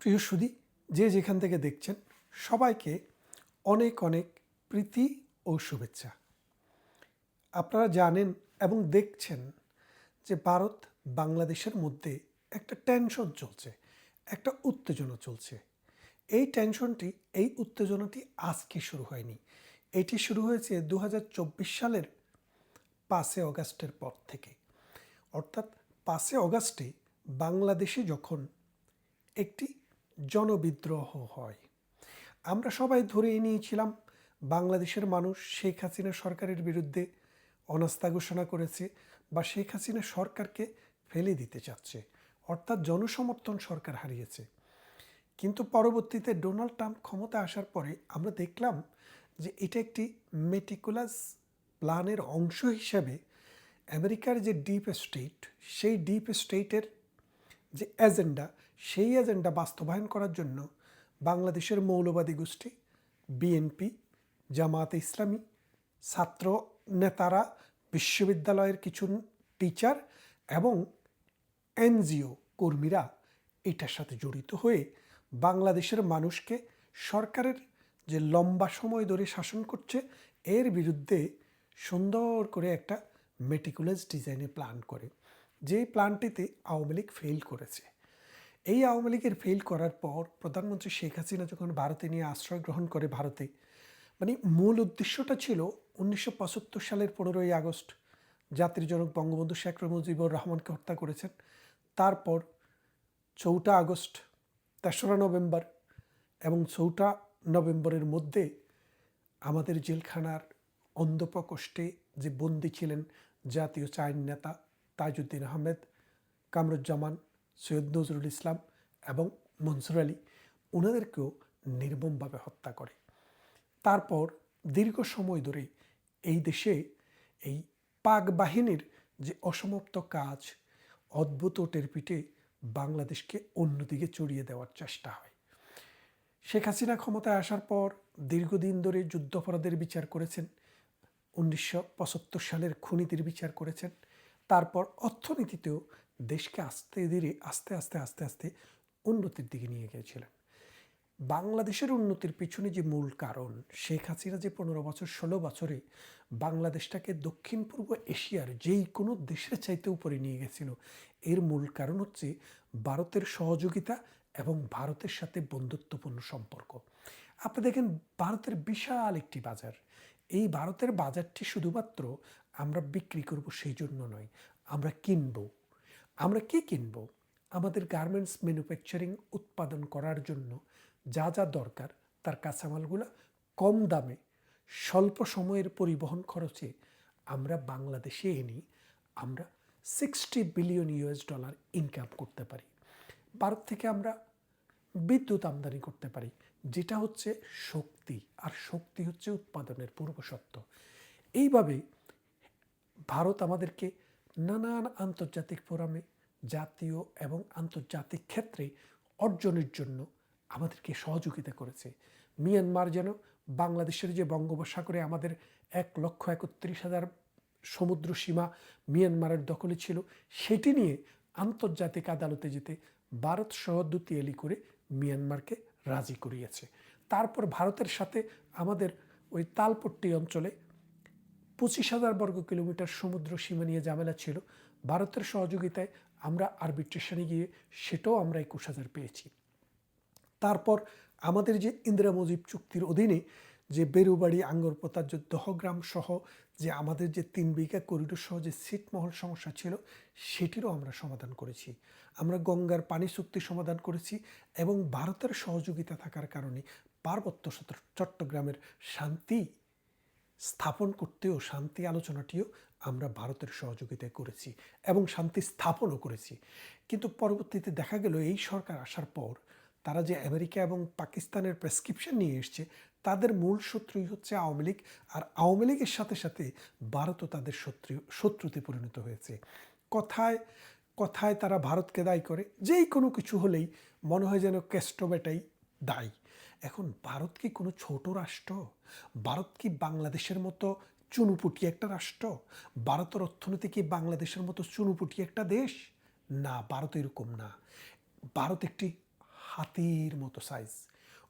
প্রিয় সুদী যে যেখান থেকে দেখছেন, সবাইকে অনেক অনেক প্রীতি ও শুভেচ্ছা। আপনারা জানেন এবং দেখছেন যে ভারত বাংলাদেশের মধ্যে একটা টেনশন চলছে, একটা উত্তেজনা চলছে। এই টেনশনটি, এই উত্তেজনাটি আজকে শুরু হয়নি। এটি শুরু হয়েছে দু হাজার চব্বিশ সালের পাঁচে অগাস্টের পর থেকে। অর্থাৎ পাঁচে অগাস্টে বাংলাদেশে যখন একটি জনবিদ্রোহ হয়। আমরা সবাই ধরে নিয়েছিলাম, বাংলাদেশের মানুষ শেখ হাসিনা সরকারের বিরুদ্ধে অনাস্থা ঘোষণা করেছে বা শেখ হাসিনা সরকারকে ফেলে দিতে চাচ্ছে, অর্থাৎ জনসমর্থন সরকার হারিয়েছে। কিন্তু পরবর্তীতে ডোনাল্ড ট্রাম্প ক্ষমতা আসার পরে আমরা দেখলাম যে এটা একটি মেটিকুলাস প্ল্যানের অংশ হিসেবে আমেরিকার যে ডিপ স্টেট, সেই ডিপ স্টেটের যে এজেন্ডা সেই এজেন্ডা বাস্তবায়ন করার জন্য বাংলাদেশের মৌলবাদী গোষ্ঠী বিএনপি জামায়াতে ইসলামী, ছাত্র নেতারা, বিশ্ববিদ্যালয়ের কিছু টিচার এবং এনজিও কর্মীরা এটার সাথে জড়িত হয়ে বাংলাদেশের মানুষকে সরকারের যে লম্বা সময় ধরে শাসন করছে, এর বিরুদ্ধে সুন্দর করে একটা মেটিকুলাস ডিজাইনে প্ল্যান করে। যেই প্ল্যানটিতে আওয়ামী লীগ ফেল করেছে। এই আওয়ামী লীগের ফেল করার পর প্রধানমন্ত্রী শেখ হাসিনা যখন ভারতে নিয়ে আশ্রয় গ্রহণ করে ভারতে মানে মূল উদ্দেশ্যটা ছিল উনিশশো পঁচাত্তর সালের পনেরোই আগস্ট জাতির জনক বঙ্গবন্ধু শেখ মুজিবুর রহমানকে হত্যা করেছেন। তারপর চৌঠা আগস্ট তেসরা নভেম্বর এবং চৌঠা নভেম্বরের মধ্যে আমাদের জেলখানার অন্ধপ্রকোষ্ঠে যে বন্দী ছিলেন জাতীয় চাইন নেতা তাজউদ্দিন আহমেদ, কামরুজ্জামান সৈয়দ নজরুল ইসলাম এবং মনসুর আলী ওনাদেরকেও নির্মমভাবে হত্যা করে। তারপর দীর্ঘ সময় ধরে এই দেশে এই পাক বাহিনীর যে অসমাপ্ত কাজ, অদ্ভুত টের পিঠে বাংলাদেশকে অন্যদিকে চড়িয়ে দেওয়ার চেষ্টা হয়। শেখ হাসিনা ক্ষমতায় আসার পর দীর্ঘদিন ধরে যুদ্ধাপরাধের বিচার করেছেন, উনিশশো পঁচাত্তর সালের খুনিদের বিচার করেছেন। তারপর অর্থনীতিতেও দেশকে আস্তে ধীরে, আস্তে আস্তে আস্তে আস্তে উন্নতির দিকে নিয়ে গিয়েছিলেন। বাংলাদেশের উন্নতির পিছনে যে মূল কারণ, শেখ হাসিনা যে পনেরো বছর, ষোলো বছরে বাংলাদেশটাকে দক্ষিণ পূর্ব এশিয়ার যেই কোনো দেশের চাইতে উপরে নিয়ে গেছিল, এর মূল কারণ হচ্ছে ভারতের সহযোগিতা এবং ভারতের সাথে বন্ধুত্বপূর্ণ সম্পর্ক। আপনি দেখেন, ভারতের বিশাল একটি বাজার। এই ভারতের বাজারটি শুধুমাত্র আমরা বিক্রি করব সেই জন্য নয়, আমরা কিনব। আমরা কি কিনব? আমাদের গার্মেন্টস ম্যানুফ্যাকচারিং উৎপাদন করার জন্য যা যা দরকার, তার কাঁচামালগুলো কম দামে, স্বল্প সময়ের পরিবহন খরচে আমরা বাংলাদেশে এনে আমরা sixty billion US dollar income করতে পারি। ভারত থেকে আমরা বিদ্যুৎ আমদানি করতে পারি, যেটা হচ্ছে শক্তি, আর শক্তি হচ্ছে উৎপাদনের পূর্বশর্ত। এইভাবে ভারত আমাদেরকে নানান আন্তর্জাতিক ফোরামে জাতীয় এবং আন্তর্জাতিক ক্ষেত্রে অর্জনের জন্য আমাদেরকে সহযোগিতা করেছে। মিয়ানমার যেন বাংলাদেশের যে বঙ্গোপসাগরে আমাদের এক লক্ষ একত্রিশ হাজার সমুদ্র সীমা মিয়ানমারের দখলে ছিল, সেটি নিয়ে আন্তর্জাতিক আদালতে যেতে ভারত সহ দুতিয়ালি করে মিয়ানমারকে রাজি করিয়েছে। তারপর ভারতের সাথে আমাদের ওই তালপট্টি অঞ্চলে পঁচিশ হাজার বর্গ কিলোমিটার সমুদ্র সীমা নিয়ে ঝামেলা ছিল। ভারতের সহযোগিতায় আমরা আরবিট্রেশনে গিয়ে সেটাও আমরা একুশ হাজার পেয়েছি। তারপর আমাদের যে ইন্দিরা মুজিব চুক্তির অধীনে যে বেরুবাড়ি, আঙ্গরপোতা যে দহগ্রাম সহ যে আমাদের যে তিন বিঘা করিডোর সহ যে সিটমহল সমস্যা ছিল, সেটিরও আমরা সমাধান করেছি। আমরা গঙ্গার পানি চুক্তি সমাধান করেছি এবং ভারতের সহযোগিতা থাকার কারণে পার্বত্য চট্টগ্রামের শান্তি স্থাপন করতেও শান্তি আলোচনাটিও আমরা ভারতের সহযোগিতায় করেছি এবং শান্তি স্থাপনও করেছি। কিন্তু পরবর্তীতে দেখা গেল এই সরকার আসার পর তারা যে আমেরিকা এবং পাকিস্তানের প্রেসক্রিপশন নিয়ে এসছে, তাদের মূল শত্রুই হচ্ছে আওয়ামী লীগ আর আওয়ামী লীগের সাথে সাথে ভারতও তাদের শত্রু, শত্রুতে পরিণত হয়েছে। কথায় কথায় তারা ভারতকে দায়ী করে। যেই কোনো কিছু হলেই মনে হয় যেন ক্যাস্টোবেটাই দায়ী। এখন ভারত কি কোনো ছোট রাষ্ট্র? ভারত কি বাংলাদেশের মতো চুনুপুটি একটা রাষ্ট্র? ভারতের অর্থনীতি কি বাংলাদেশের মতো চুনুপুটি একটা দেশ? না, ভারত এরকম না। ভারত একটি হাতির মতো সাইজ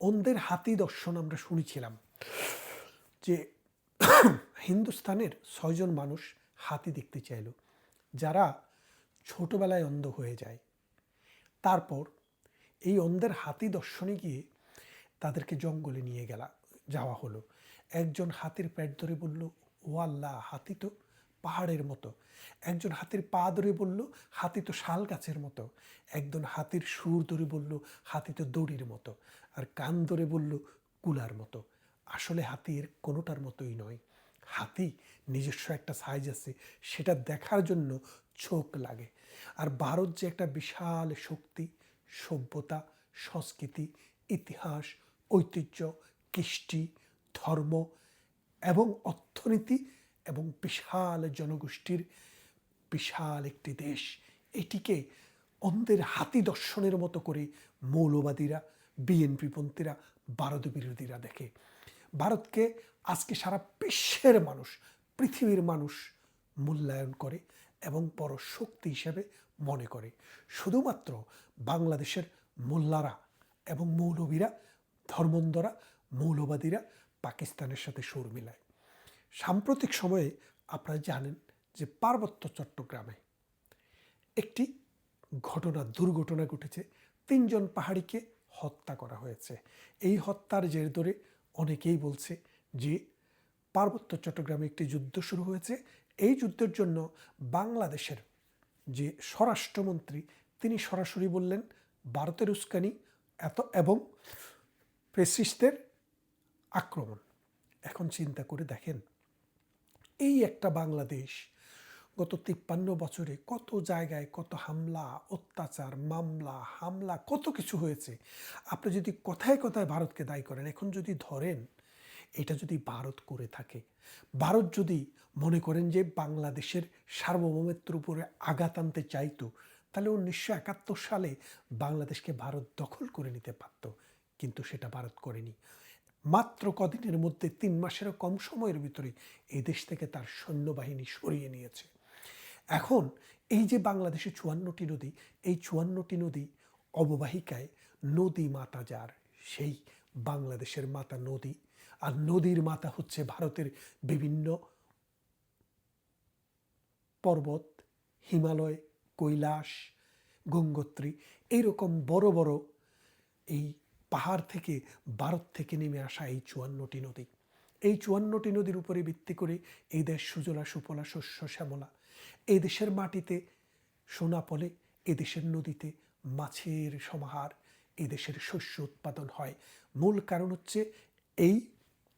অন্ধের হাতি দর্শন আমরা শুনেছিলাম যে হিন্দুস্তানের ছয়জন মানুষ হাতি দেখতে চাইল, যারা ছোটবেলায় অন্ধ হয়ে যায়। তারপর এই অন্ধের হাতি দর্শনে গিয়ে তাদেরকে জঙ্গলে নিয়ে গেলা, যাওয়া হলো। একজন হাতির প্যাট ধরে বলল, ও আল্লাহ, হাতি তো পাহাড়ের মতো। একজন হাতির পা ধরে বলল, হাতি তো শাল গাছের মতো। একজন হাতির সুর ধরে বলল, হাতি তো দড়ির মতো। আর কান ধরে বলল, কুলার মতো। আসলে হাতির কোনোটার মতোই নয়। হাতি নিজস্ব একটা সাইজ আছে, সেটা দেখার জন্য চোখ লাগে। আর ভারত যে একটা বিশাল শক্তি, সভ্যতা, সংস্কৃতি, ইতিহাস ঐতিহ্য, কৃষ্টি, ধর্ম এবং অর্থনীতি এবং বিশাল জনগোষ্ঠীর বিশাল একটি দেশ। এটিকে অন্ধের হাতি দর্শনের মতো করে মৌলবাদীরা বিএনপিপন্থীরা ভারত বিরোধীরা দেখে। ভারতকে আজকে সারা বিশ্বের মানুষ, পৃথিবীর মানুষ মূল্যায়ন করে এবং বড় শক্তি হিসেবে মনে করে। শুধুমাত্র বাংলাদেশের মোল্লারা এবং মৌলবীরা ধর্মন্দরা, মৌলবাদীরা পাকিস্তানের সাথে সুর মিলায়। সাম্প্রতিক সময়ে আপনারা জানেন যে পার্বত্য চট্টগ্রামে একটি ঘটনা, দুর্ঘটনা ঘটেছে। তিনজন পাহাড়িকে হত্যা করা হয়েছে। এই হত্যার জের ধরে অনেকেই বলছে যে পার্বত্য চট্টগ্রামে একটি যুদ্ধ শুরু হয়েছে। এই যুদ্ধের জন্য বাংলাদেশের যে স্বরাষ্ট্রমন্ত্রী, তিনি সরাসরি বললেন, ভারতের উস্কানি এত এবং ফেসিস্টদের আক্রমণ। এখন চিন্তা করে দেখেন, এই একটা বাংলাদেশ গত তিপ্পান্ন বছরে কত জায়গায় কত হামলা, অত্যাচার, মামলা, হামলা, কত কিছু হয়েছে। আপনি যদি কথায় কথায় ভারতকে দায়ী করেন, এখন যদি ধরেন, এটা যদি ভারত করে থাকে, ভারত যদি মনে করেন যে বাংলাদেশের সার্বভৌমত্বের উপরে আঘাত আনতে চাইতো, তাহলে উনিশশো একাত্তর সালে বাংলাদেশকে ভারত দখল করে নিতে পারত। কিন্তু সেটা ভারত করেনি। মাত্র কদিনের মধ্যে তিন মাসেরও কম সময়ের ভিতরে এই দেশ থেকে তার সৈন্যবাহিনী সরিয়ে নিয়েছে। এখন এই যে বাংলাদেশে চুয়ান্নটি নদী, এই চুয়ান্নটি নদী অববাহিকায় নদী মাতা যার, সেই বাংলাদেশের মাতা নদী। আর নদীর মাতা হচ্ছে ভারতের বিভিন্ন পর্বত, হিমালয়, কৈলাস, গঙ্গোত্রী এইরকম বড় বড় এই পাহাড় থেকে ভারত থেকে নেমে আসা এই চুয়ান্নটি নদী। এই চুয়ান্নটি নদীর উপরে ভিত্তি করে এই দেশ সুজলা, সুফলা, শস্য, শ্যামলা। এই দেশের মাটিতে সোনা পলে এদেশের নদীতে মাছের সমাহার এদেশের শস্য উৎপাদন হয়। মূল কারণ হচ্ছে এই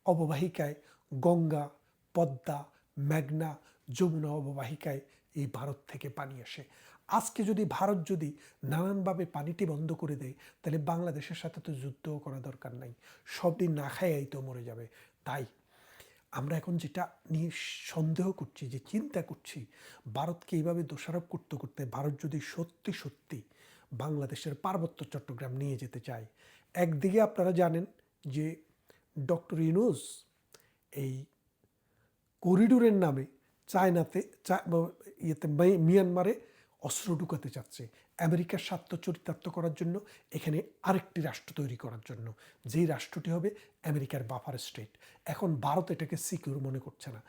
অববাহিকায় গঙ্গা, পদ্মা, মেঘনা যমুনা অববাহিকায় এই ভারত থেকে পানি আসে। আজকে যদি ভারত যদি নানানভাবে পানিটি বন্ধ করে দেয়, তাহলে বাংলাদেশের সাথে তো যুদ্ধও করা দরকার নাই। সব দিন না খাইয়াই তো মরে যাবে। তাই আমরা এখন যেটা নিয়ে সন্দেহ করছি, যে চিন্তা করছি, ভারতকে এইভাবে দোষারোপ করতে করতে ভারত যদি সত্যি সত্যি বাংলাদেশের পার্বত্য চট্টগ্রাম নিয়ে যেতে চায়। একদিকে আপনারা জানেন যে ডক্টর ইউনুস এই করিডোরের নামে চায়নাতে চা- ইয়েতে মিয়ানমারে অস্ত্র ঢুকাতে চাচ্ছে। আমেরিকার স্বার্থ চরিতার্থ করার জন্য এখানে আরেকটি রাষ্ট্র তৈরি করার জন্য। যেই রাষ্ট্রটি হবে আমেরিকার বাফার স্টেট। এখন ভারত এটাকে সিকিউর মনে করছে না।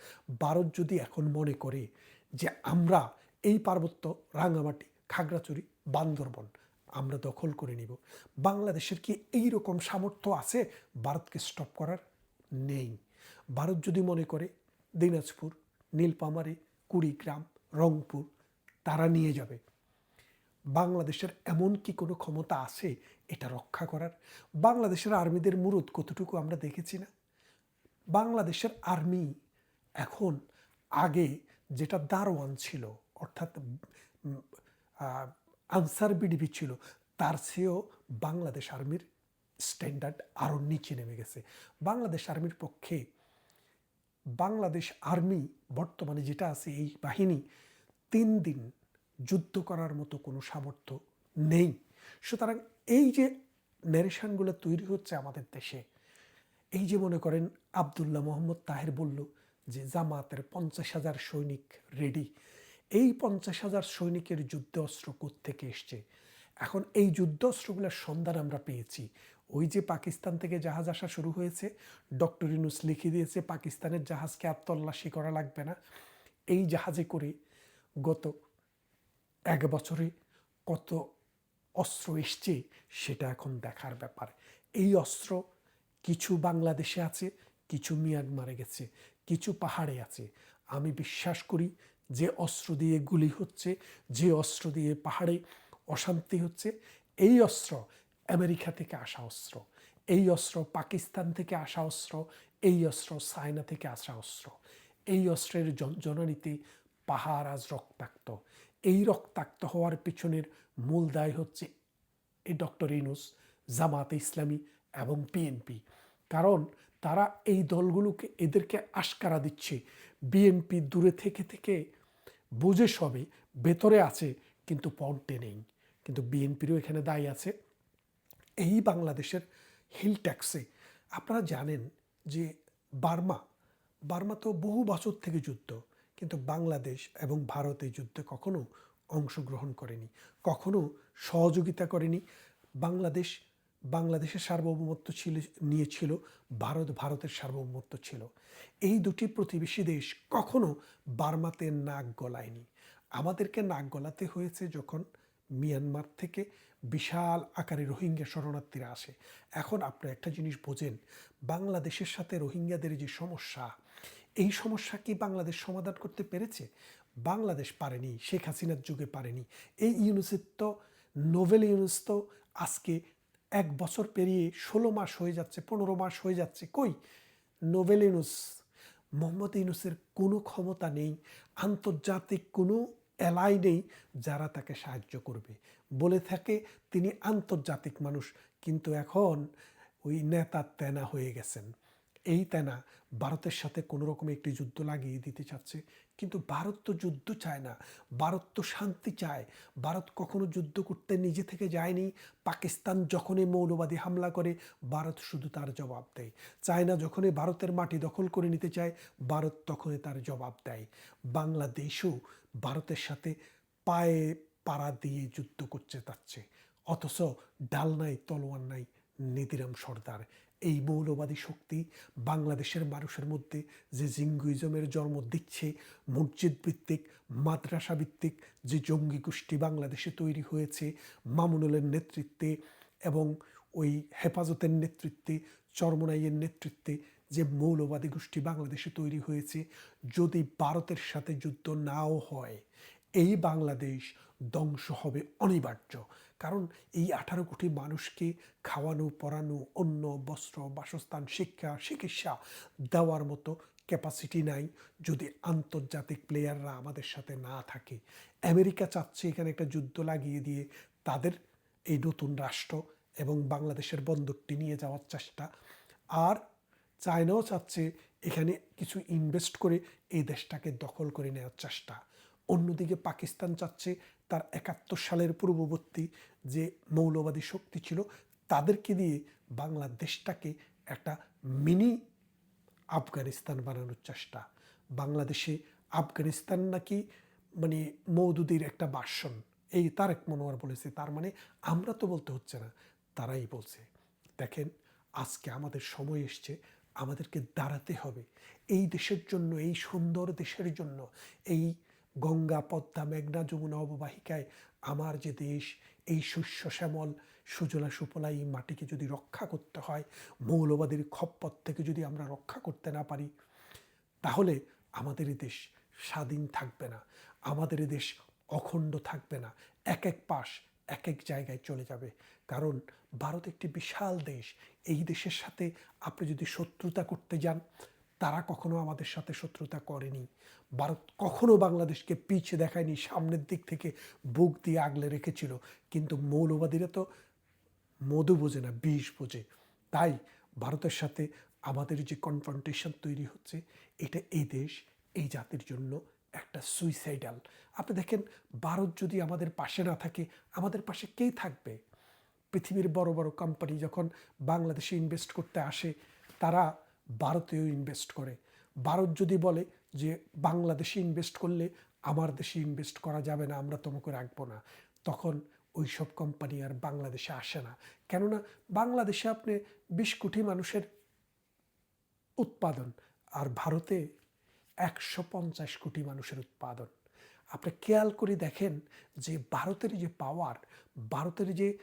ভারত যদি এখন মনে করে যে আমরা এই পার্বত্য রাঙামাটি, খাগড়াছড়ি, বান্দরবন আমরা দখল করে নিব, বাংলাদেশের কি এই রকম সামর্থ্য আছে? ভারতকে স্টপ করার নেই। ভারত যদি মনে করে দিনাজপুর নীলপামারি কুড়িগ্রাম, রংপুর তারা নিয়ে যাবে। বাংলাদেশের এমন কি কোনো ক্ষমতা আছে এটা রক্ষা করার? বাংলাদেশের আর্মিদের মুরুদ কতটুকু আমরা দেখেছি না? বাংলাদেশের আর্মি এখন আগে যেটা দারোয়ান ছিল, অর্থাৎ আনসার বিডিবি ছিল, তার চেয়েও বাংলাদেশ আর্মির স্ট্যান্ডার্ড আরও নিচে নেমে গেছে। বাংলাদেশ আর্মির পক্ষে বাংলাদেশ আর্মি বর্তমানে যেটা আছে এই বাহিনী তিন দিন যুদ্ধ করার মতো কোনো সামর্থ্য নেই। সুতরাং এই যে ন্যারেশনগুলো তৈরি হচ্ছে আমাদের দেশে, এই যে মনে করেন আবদুল্লাহ মোহাম্মদ তাহের বলল যে জামাতের পঞ্চাশ হাজার সৈনিক রেডি এই পঞ্চাশ হাজার সৈনিকের যুদ্ধ অস্ত্র থেকে এসছে? এখন এই যুদ্ধস্ত্রগুলোর সন্ধান আমরা পেয়েছি। ওই যে পাকিস্তান থেকে জাহাজ আসা শুরু হয়েছে, ডক্টর ইউনুস লিখে দিয়েছে, পাকিস্তানের জাহাজকে আর তল্লাশি করা লাগবে না। এই জাহাজে করে গত এক বছরে কত অস্ত্র এসছে সেটা এখন দেখার ব্যাপার। এই অস্ত্র কিছু বাংলাদেশে আছে, কিছু মিয়ানমারে গেছে, কিছু পাহাড়ে আছে। আমি বিশ্বাস করি যে অস্ত্র দিয়ে গুলি হচ্ছে, যে অস্ত্র দিয়ে পাহাড়ে অশান্তি হচ্ছে, এই অস্ত্র আমেরিকা থেকে আসা অস্ত্র, এই অস্ত্র পাকিস্তান থেকে আসা অস্ত্র, এই অস্ত্র চায়না থেকে আসা অস্ত্র, এই অস্ত্রের জন- জননীতি পাহাড় আজ রক্তাক্ত। এই রক্তাক্ত হওয়ার পিছনের মূল দায় হচ্ছে এই ডক্টর ইনুস জামাতে ইসলামী এবং বিএনপি। কারণ তারা এই দলগুলোকে এদেরকে আশকারা দিচ্ছে। বিএনপি দূরে থেকে থেকে বুঝে সবে ভেতরে আছে, কিন্তু পন্টে নেই। কিন্তু বিএনপিরও এখানে দায়ী আছে। এই বাংলাদেশের হিল ট্যাক্সে আপনারা জানেন যে বার্মা বার্মা তো বহু বছর থেকে যুদ্ধ। কিন্তু বাংলাদেশ এবং ভারত এই যুদ্ধে কখনো অংশগ্রহণ করেনি, কখনো সহযোগিতা করেনি। বাংলাদেশ, বাংলাদেশের সার্বভৌমত্ব ছিল নিয়েছিল ভারত, ভারতের সার্বভৌমত্ব ছিল। এই দুটি প্রতিবেশী দেশ কখনো বার্মাতে নাক গলায়নি। আমাদেরকে নাক গলাতে হয়েছে যখন মিয়ানমার থেকে বিশাল আকারে রোহিঙ্গা শরণার্থীরা আসে। এখন আপনি একটা জিনিস বোঝেন, বাংলাদেশের সাথে রোহিঙ্গাদের যে সমস্যা এই সমস্যা কি বাংলাদেশ সমাধান করতে পেরেছে? বাংলাদেশ পারেনি, শেখ হাসিনার যুগে পারেনি। এই ইউনুসের তো, নোবেল ইউনুস তো আজকে এক বছর পেরিয়ে ষোলো মাস হয়ে যাচ্ছে, পনেরো মাস হয়ে যাচ্ছে, কই? নোবেল ইউনুস, মোহাম্মদ ইউনুসের কোনো ক্ষমতা নেই, আন্তর্জাতিক কোনো এলাই নেই যারা তাকে সাহায্য করবে। বলে থাকে, তিনি আন্তর্জাতিক মানুষ, কিন্তু এখন ওই নেতা তেনা হয়ে গেছেন। এই তেনা ভারতের সাথে কোনো রকম একটি যুদ্ধ লাগিয়ে দিতে চাচ্ছে। কিন্তু ভারত তো যুদ্ধ চায় না। ভারত তো শান্তি চায়। ভারত কখনো যুদ্ধ করতে নিজে থেকে যায়নি। পাকিস্তান যখনই মৌলবাদী হামলা করে, ভারত শুধু তার জবাব দেয়। চায়না যখনই ভারতের মাটি দখল করে নিতে চায়, ভারত তখনই তার জবাব দেয়। বাংলাদেশও ভারতের সাথে পায়ে পাড়া দিয়ে যুদ্ধ করতে যাচ্ছে অথচ ডাল নাই, তলোয়ার নাই, নিধিরাম সর্দার। এই মৌলবাদী শক্তি বাংলাদেশের মানুষের মধ্যে যে জিঙ্গুইজমের জন্ম দিচ্ছে, মসজিদ ভিত্তিক, মাদ্রাসা ভিত্তিক যে জঙ্গি গোষ্ঠী বাংলাদেশে তৈরি হয়েছে মামুনুলের নেতৃত্বে এবং ওই হেফাজতের নেতৃত্বে, চরমনাইয়ের নেতৃত্বে যে মৌলবাদী গোষ্ঠী বাংলাদেশে তৈরি হয়েছে, যদি ভারতের সাথে যুদ্ধ নাও হয় এই বাংলাদেশ ধ্বংস হবে অনিবার্য। কারণ এই আঠারো কোটি মানুষকে খাওয়ানো পরানো অন্ন, বস্ত্র, বাসস্থান, শিক্ষা, চিকিৎসা দেওয়ার মতো ক্যাপাসিটি নাই যদি আন্তর্জাতিক প্লেয়াররা আমাদের সাথে না থাকে। আমেরিকা চাচ্ছে এখানে একটা যুদ্ধ লাগিয়ে দিয়ে তাদের এই নতুন রাষ্ট্র এবং বাংলাদেশের বন্দরটি নিয়ে যাওয়ার চেষ্টা। আর চায়নাও চাচ্ছে এখানে কিছু ইনভেস্ট করে এই দেশটাকে দখল করে নেওয়ার চেষ্টা। অন্যদিকে পাকিস্তান চাচ্ছে তার একাত্তর সালের পূর্ববর্তী যে মৌলবাদী শক্তি ছিল, তাদেরকে দিয়ে বাংলাদেশটাকে একটা মিনি আফগানিস্তান বানানোর চেষ্টা। বাংলাদেশে আফগানিস্তান নাকি মানে মৌদুদির একটা বাসন। এই তারেক মনোয়ার বলেছে, তার মানে আমরা তো বলতে হচ্ছে না, তারাই বলছে। দেখেন, আজকে আমাদের সময় এসছে, আমাদেরকে দাঁড়াতে হবে। এই দেশের জন্য, এই সুন্দর দেশের জন্য, এই গঙ্গা, পদ্মা, মেঘনা, যমুনা অববাহিকায় আমার যে দেশ, এই শস্য শ্যামল, সুজলা সুফলা এই মাটিকে যদি রক্ষা করতে হয়, মৌলবাদীর খপ্পর থেকে যদি আমরা রক্ষা করতে না পারি, তাহলে আমাদের দেশ স্বাধীন থাকবে না। আমাদের দেশ অখণ্ড থাকবে না। এক এক পাশ এক এক জায়গায় চলে যাবে। কারণ ভারত একটি বিশাল দেশ। এই দেশের সাথে আপনি যদি শত্রুতা করতে যান তারা কখনো আমাদের সাথে শত্রুতা করেনি। ভারত কখনো বাংলাদেশকে পিছে দেখায়নি, সামনের দিক থেকে বুক দিয়ে আগলে রেখেছিল। কিন্তু মৌলবাদীরা তো মধু বোঝে না, বিষ বোঝে। তাই ভারতের সাথে আমাদের যে কনফ্রন্টেশন তৈরি হচ্ছে, এটা এই দেশ, এই জাতির জন্য একটা সুইসাইডাল আপনি দেখেন, ভারত যদি আমাদের পাশে না থাকে, আমাদের পাশে কে থাকবে? পৃথিবীর বড় বড় কোম্পানি যখন বাংলাদেশে ইনভেস্ট করতে আসে, তারা ভারতেও ইনভেস্ট করে। ভারত যদি বলে যে বাংলাদেশে ইনভেস্ট করলে আমার দেশে ইনভেস্ট করা যাবে না, আমরা তোমাকে রাখব না, তখন ওই সব কোম্পানি আর বাংলাদেশে আসে না। কেননা বাংলাদেশে আপনি বিশ কোটি মানুষের উৎপাদন আর ভারতে একশো পঞ্চাশ কোটি মানুষের উৎপাদন। আপনি খেয়াল করে দেখেন যে ভারতের যে পাওয়ার ভারতের যে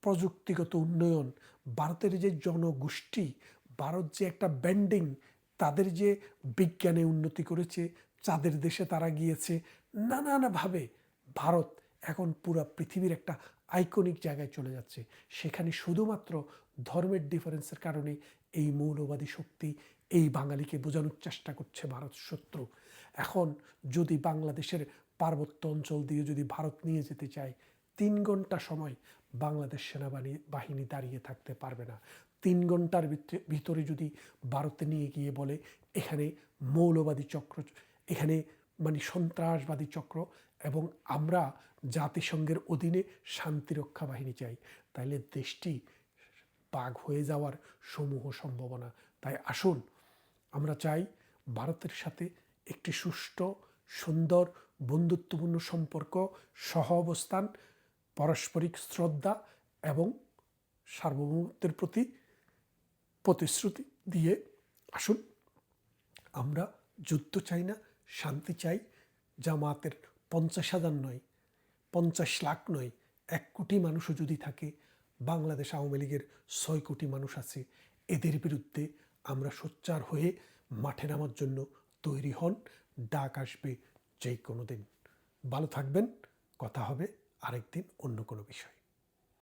প্রযুক্তিগত উন্নয়ন, ভারতের যে জনগোষ্ঠী ভারত যে একটা ব্যান্ডিং তাদের যে বিজ্ঞানে উন্নতি করেছে চাঁদের দেশে তারা গিয়েছে, নানানভাবে ভারত এখন পুরো পৃথিবীর একটা আইকনিক জায়গায় চলে যাচ্ছে। সেখানে শুধুমাত্র ধর্মের ডিফারেন্সের কারণে এই মৌলবাদী শক্তি এই বাঙালিকে বোঝানোর চেষ্টা করছে ভারত শত্রু। এখন যদি বাংলাদেশের পার্বত্য অঞ্চল দিয়ে যদি ভারত নিয়ে যেতে চায়, তিন ঘণ্টা সময় বাংলাদেশ সেনাবাহিনী, বাহিনী দাঁড়িয়ে থাকতে পারবে না। তিন ঘণ্টার ভিতরে- যদি ভারতে নিয়ে গিয়ে বলে, এখানে মৌলবাদী চক্র, এখানে মানে সন্ত্রাসবাদী চক্র এবং আমরা জাতিসংঘের অধীনে শান্তিরক্ষা বাহিনী চাই, তাইলে দেশটি বাঘ হয়ে যাওয়ার সমূহ সম্ভাবনা। তাই আসুন, আমরা চাই ভারতের সাথে একটি সুষ্ঠু, সুন্দর, বন্ধুত্বপূর্ণ সম্পর্ক সহ অবস্থান পারস্পরিক শ্রদ্ধা এবং সার্বভৌমত্বের প্রতি প্রতিশ্রুতি দিয়ে, আসুন, আমরা যুদ্ধ চাই না, শান্তি চাই, জামাতের পঞ্চাশ হাজার নয়, পঞ্চাশ লাখ নয়, এক কোটি মানুষও যদি থাকে, বাংলাদেশ আওয়ামী লীগের ছয় কোটি মানুষ আছে, এদের বিরুদ্ধে আমরা সোচ্চার হয়ে মাঠে নামার জন্য তৈরি হন, ডাক আসবে যে কোনো দিন। ভালো থাকবেন, কথা হবে আরেকদিন অন্য কোনো বিষয়।